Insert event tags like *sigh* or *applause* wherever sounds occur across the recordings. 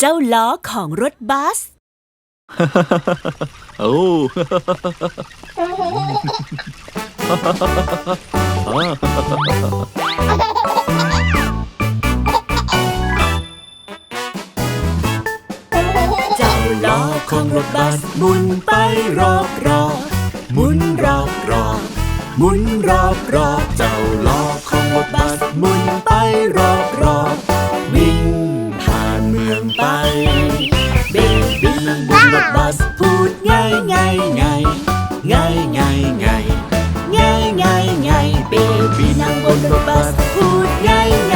เจ้าล้อของรถบัส โอ้ เจ้าล้อของรถบัสหมุนไปรอบรอบหมุนรอบรอบหมุนรอบรอบเจ้าล้อของรถบัสหมุนไปรอบรอบวิ่งผ่านเมืองไป เบบี้บนรถบัสพูดง่ายง่ายง่ายง่ายง่ายง่ายง่ายง่ายง่ายเบบี้นั่งบนรถบัสพูดง่ายง่ายง่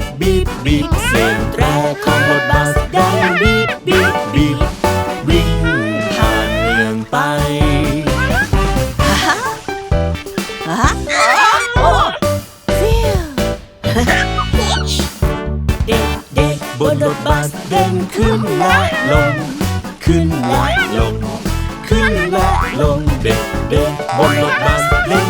บีบบีบบีบเสียงแตรของรถบัสดังบีบบีบบีบวิ่งผ่านเมืองไปฮ่าฮ่าโอ้ฟิวเด็กเด็กๆบนรถบัสเดินขึ้นและลง ขึ้นและลง ขึ้นและลงเด็กเด็กๆบนรถบัสเดิน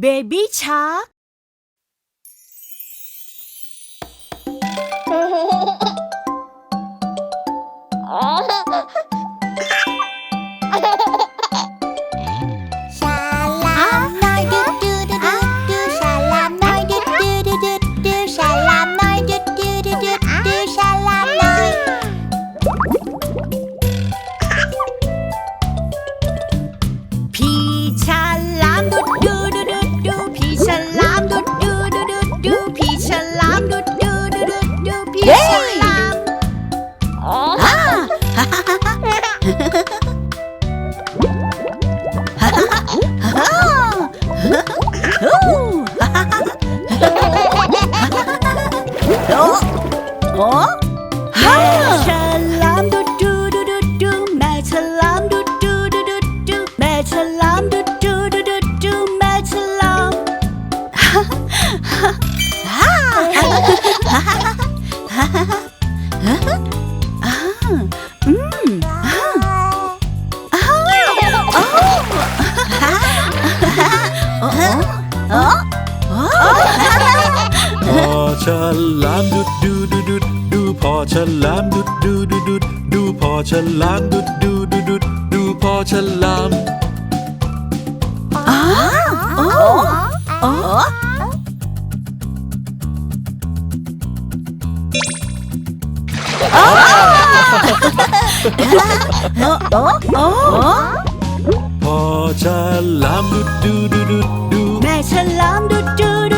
เบบี้ชาร์กช Ooh. ฉลามดุดดูดูดูดูพอฉลามดุดดูดูดูดูพอฉลามโอ้พอฉลามดุดดูดูดูดูแม่ฉลามดุดดูดูดูดู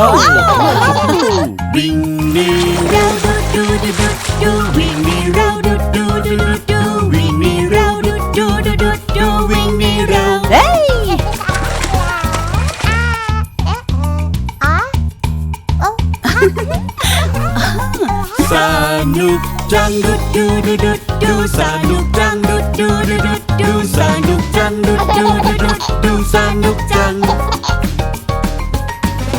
Wow! Wow! Bing me round, do do do do, do me round.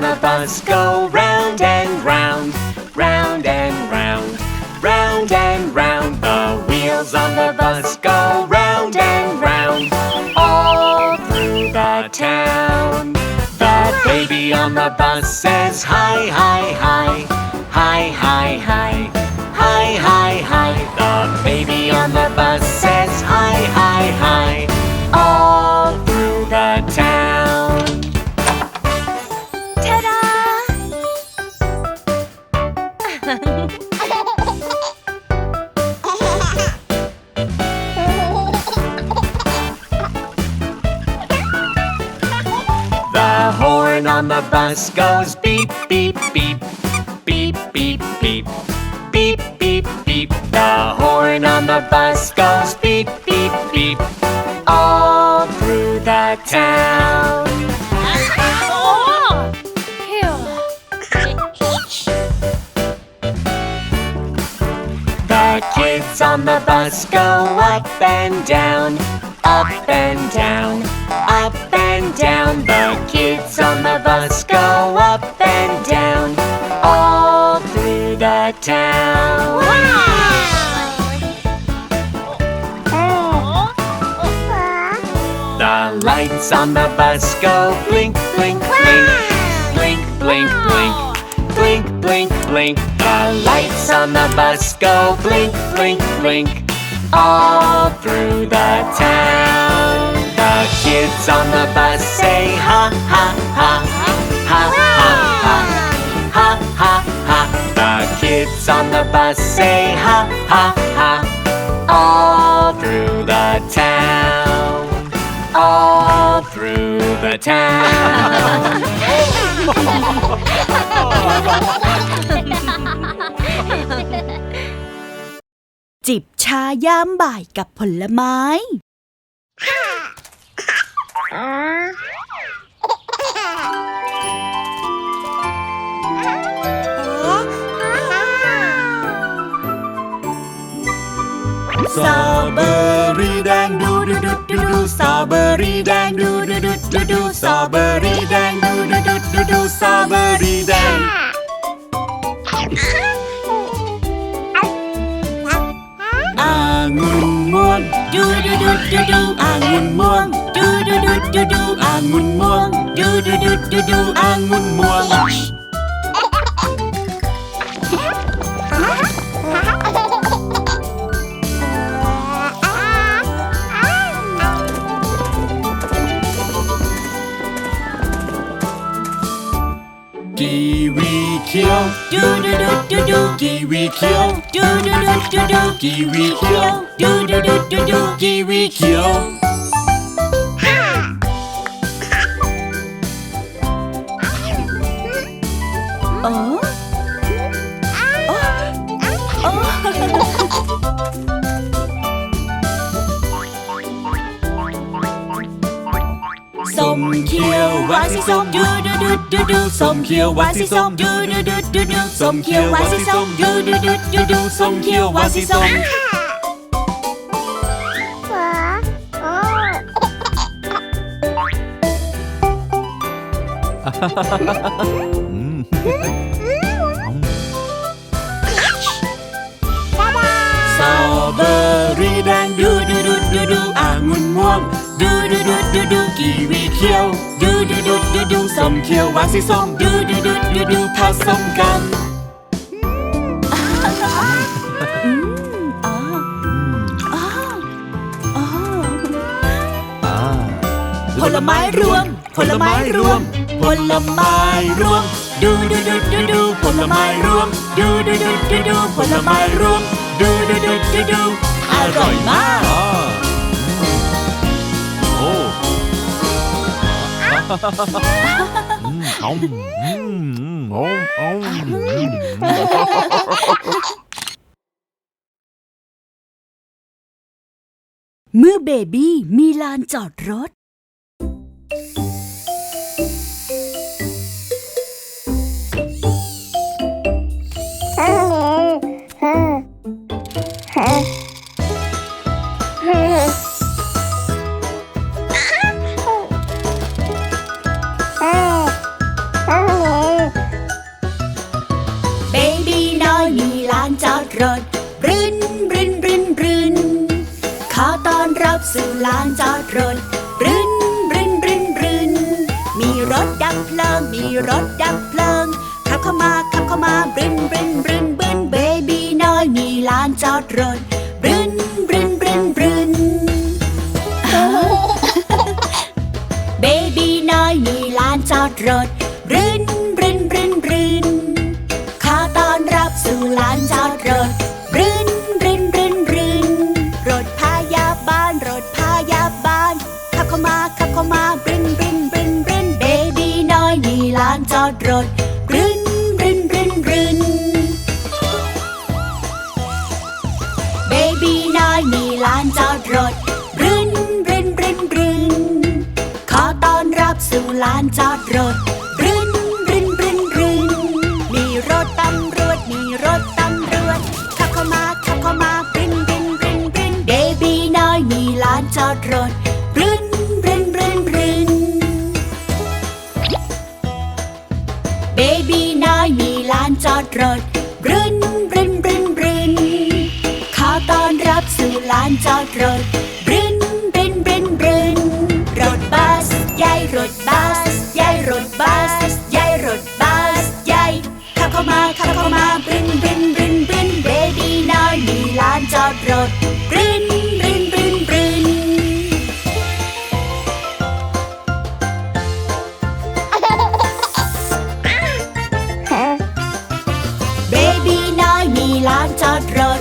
the bus go round and round, round and round, round and round. The wheels on the bus go round and round, all through the town. The baby on the bus says hi, hi, hi, hi, hi, hi, hi, hi, hi. The baby on the bus says The horn on the bus goes beep, beep, beep, beep, beep, beep, beep, beep, beep. The horn on the bus goes beep, beep, beep, all through the town. Kids on the bus go up and down, up and down, up and down. The kids on the bus go up and down, all through the town. The lights on the bus go blink, blink, blink, blink, blink. The lights on the bus go blink, blink, blink. All through the town. The kids on the bus say ha, ha, ha. Ha, ha, ha. Ha, ha, ha. The kids on the bus say ha, ha, ha. All through the town. All through the town. *laughs* จิบชายามบ่ายกับผลไม้ สตรอเบอรี่แดงดูดูดูดูดูสตรอเบอรี่แดงดูดูดูดูดูสตรอเบอ รี่แดง ดูดูดูดูดูสตรอเบอรี่แดง อางุ่นม่วงดูดูดูดูดูอางุ่นม่วงดูดูดูดูดูอางุ่นม่วงดูดูดูดูดูอางุ่นม่วง do do do do do kiwi kill do do do do do kiwi kill do do do do do kiwi kill Oh? มเขียวหวานสีส้มดูดูดูดูดูส้มเขียวหวานสีส้มดูดูดูดูดูส้มเขียวหวานสีส้มดูดูดูดูดูส้มเขียวหวานสีส้มสตรอเบอรี่แดงดูดูดูดูดูองุ่นม่วง ดูดูดูดูดูกีวี เขียว ดูดูดูดูดูส้มเขียวหวานสีส้ม ดูดูดูดูดูผสมกันอ๋ออ๋ออ๋อผลไม้รวม ผลไม้รวม ผลไม้รวม ดูดูดูดูดูผลไม้รวม ดูดูดูดูดูผลไม้รวม ดูดูดูดูดูอร่อยมาก เมื่อเบบี้มีลานจอดรถ บสู่ลานจอดรถรินรินรินรินมีรถดับเพลิง มีรถดับเพลิง ขับเข้ามาขับเข้ามาบรินบรินบรินบรินเบบี้น้อยมีลานจอดรถบรินบรินบรินบรินเบบี้น้อยมีลานจอดรถรินรินรินริน สู่ลานจอดรถรินรินรินรินมีรถตำรวจ มีรถตำรวจ ขับเข้ามา ขับเข้ามารินรินรินรินเบบี้น้อยมีลานจอดรถรินรินรินรินเบบีน้อยมีลานจอดรถรินรินรินรินขอต้อนรับสู่ลานจอดรถ ยายรถบัสยายรถบัสยายรถบัสยายขับเข้ามาขับเข้ามาบรินบรินบรินบรินเบบี้น้อยมีลานจอดรถบรินบรินบรินบรินเบบี้น้อยมีลานจอดรถ